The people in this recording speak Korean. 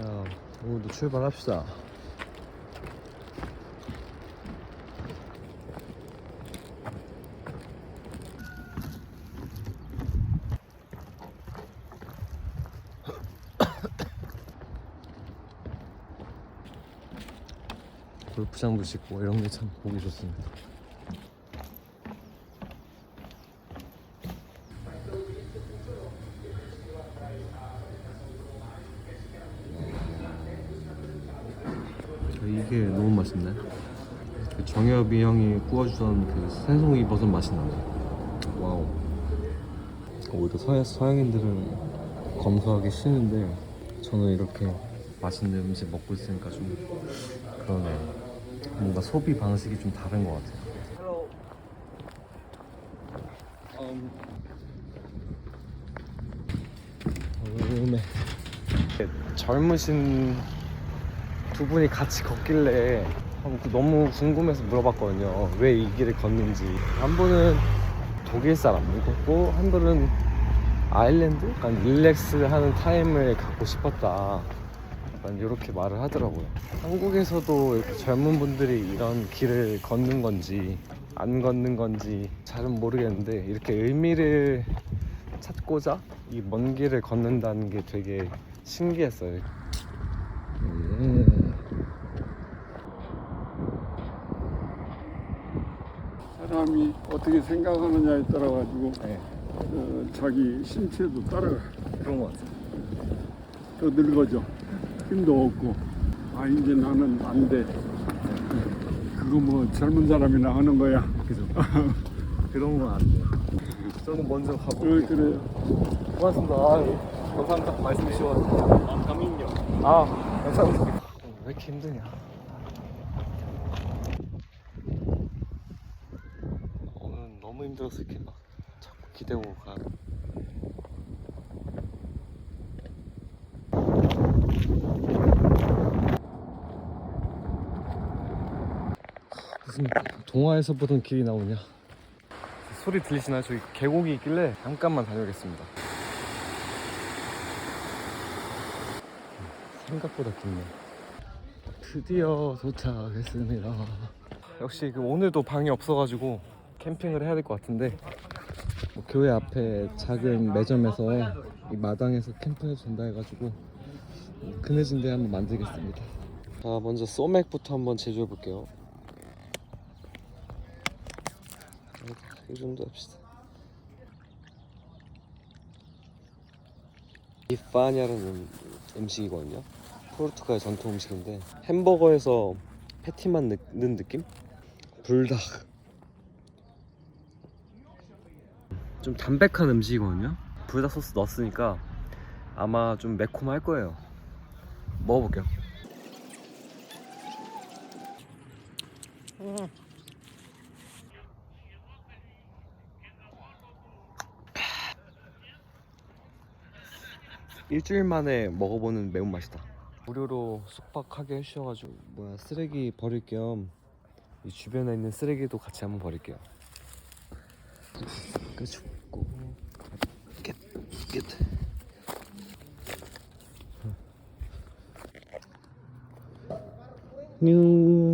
야, 오늘도 출발합시다. 골프장도 짓고 이런 게 참 보기 좋습니다. 이게 너무 맛있네. 그 정엽이 형이 구워주던 그 생송이 버섯 맛이 나네. 와우. 오히려 서양, 서양인들은 검소하기 싫은데 저는 이렇게 맛있는 음식 먹고 있으니까 좀 그러네. 뭔가 소비 방식이 좀 다른 것 같아요. 음에 젊으신 두 분이 같이 걷길래 한번 너무 궁금해서 물어봤거든요. 왜 이 길을 걷는지. 한 분은 독일 사람이고 한 분은 아일랜드? 약간 릴렉스 하는 타임을 갖고 싶었다. 약간 이렇게 말을 하더라고요. 한국에서도 이렇게 젊은 분들이 이런 길을 걷는 건지 안 걷는 건지 잘은 모르겠는데 이렇게 의미를 찾고자 이 먼 길을 걷는다는 게 되게 신기했어요. 음. 사람이 어떻게 생각하느냐에 따라 가지고 네, 어, 자기 신체도 따라가 그런 것 같아요. 더 늙어져 힘도 없고 아 이제 나는 안 돼 그거 뭐 젊은 사람이나 하는 거야 그죠? 그런 건 안 돼요. 저는 먼저 그래 가볼게요. 그래 고맙습니다. 아, 감사합니다. 말씀 주셔가지고. 아, 담임요. 아, 감사합니다. 왜 이렇게 힘드냐? 오늘 너무 힘들어서 이렇게 막 자꾸 기대고 가. 무슨 동화에서 보던 길이 나오냐? 소리 들리시나요? 저기 계곡이 있길래 잠깐만 다녀오겠습니다. 생각보다 깊네. 드디어 도착했습니다. 역시 그 오늘도 방이 없어가지고 캠핑을 해야 될 것 같은데 뭐 교회 앞에 작은 매점에서 이 마당에서 캠프해도 된다 해가지고 그네진 데 한번 만들겠습니다. 자 먼저 소맥부터 한번 제조해 볼게요. 이 정도 합시다. 비파냐라는 음- 음식이거든요. 포르투갈 전통 음식인데 햄버거에서 패티만 넣- 넣은 느낌? 불닭. 좀 담백한 음식이거든요. 불닭 소스 넣었으니까 아마 좀 매콤할 거예요. 먹어볼게요. 일주일 만에 먹어보는 매운맛이다. 무료로 숙박하게 해주셔가지고 뭐야 쓰레기 버릴 겸 이 주변에 있는 쓰레기도 같이 한번 버릴게요. Kaç New